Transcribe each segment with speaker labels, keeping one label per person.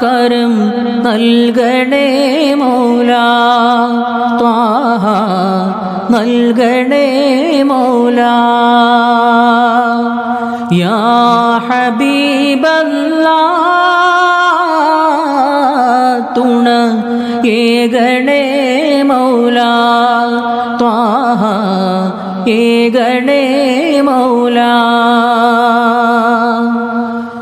Speaker 1: കരം നൽകണേ മൗല. ത്വാഹ നൽകണേ മൗല. യാ ഹബീബല്ലാ തുണ ഏകണേ ഏകണേ മൗല.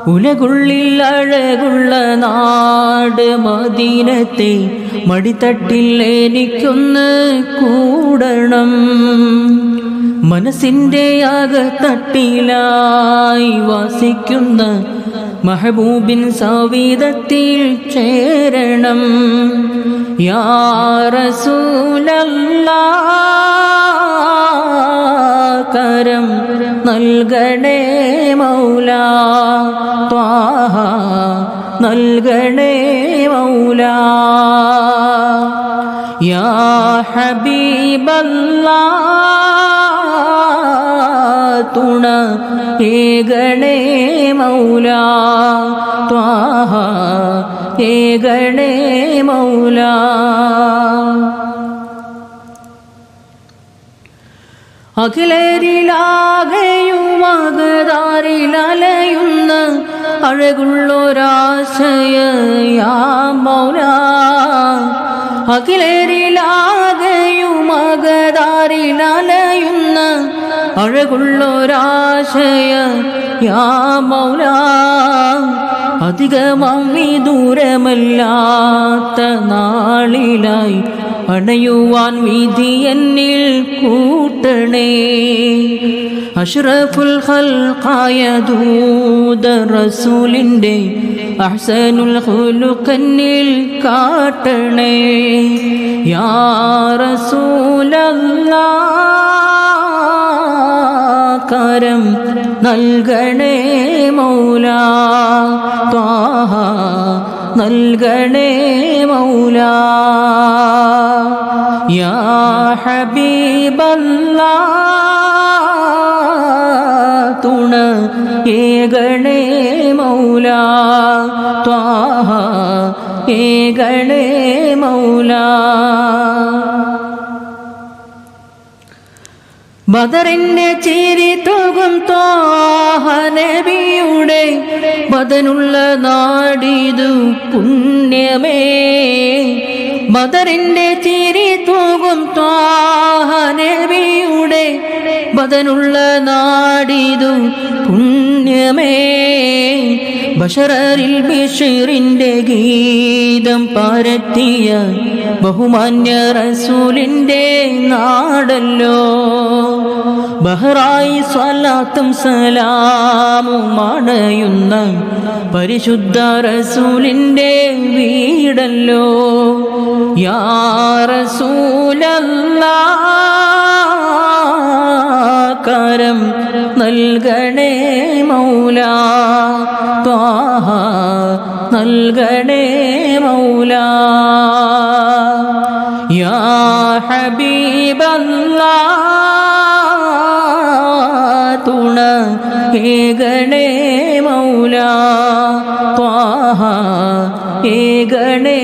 Speaker 1: ഉലകുള്ളിൽ അഴകുള്ള നാട് മദീനത്തെ മടിത്തട്ടിൽ എനിക്കൊന്ന് കൂടണം. മനസ്സിന്റെ അകത്തട്ടിലായി വാസിക്കുന്ന മഹബൂബിൻ സവീതത്തിൽ ചേരണം. യാ റസൂലല്ലാ. കരം നൽകണേ മൗല. ത്വാഹ നൽകണേ മൗല. യാ ഹബീബല്ലാ തുണ ഏകണേ മൗല. ത്വാഹ ഏകണേ മൗല. അഖിലേരിലാകയുമകതാരിലലയുന്ന അഴകുള്ളൊരാശയ മൗന അഖിലേരിലാകയുമകതാരിലലയുന്ന അഴകുള്ളൊരാശയ യാ മൗല. അധികമാം വിദൂരമല്ലാത്ത നാളിലായി അണയുവാൻ വിധി എന്നിൽ കൂട്ടണേ. അഷ്റഫുൽ ഹൽഖായ ദൂത റസൂലിന്റെ അഹ്സനുൽ ഹുലുക്കന്നിൽ കാട്ടണേ. യാ റസൂലല്ലാ കരം നൽകണേ മൗലാ. ത്വാഹ നൽകണേ മൗല. യാ ഹബീബല്ല തുണ ഏകണേ മൗല. ത്വാഹ ഏകണേ മൗല. ബദറിന്റെ ചിരി തൂകും തോഹനബിയുടെ ബദനുള്ള നാടിതു പുണ്യമേ. ബദറിന്റെ ചിരി തൂകും ബദനുള്ള നാടിതു പുണ്യമേ. ബഷറിൽ ബഷീറിന്റെ ഗീതം പാരത്തിയ ബഹുമാന്യ റസൂലിന്റെ നാടല്ലോ. ബഹ്റായി സ്വലാത്തും സലാമും അണയുന്ന പരിശുദ്ധ റസൂലിന്റെ വീടല്ലോ. യാ റസൂലല്ലാ കരം നൽകണേ മൗല. ത്വാഹ നൽകണേ മൗല. യാ ഹബീബല്ലാ തുണ ഏകണേ മൗല. ത്വാഹ ഏകണേ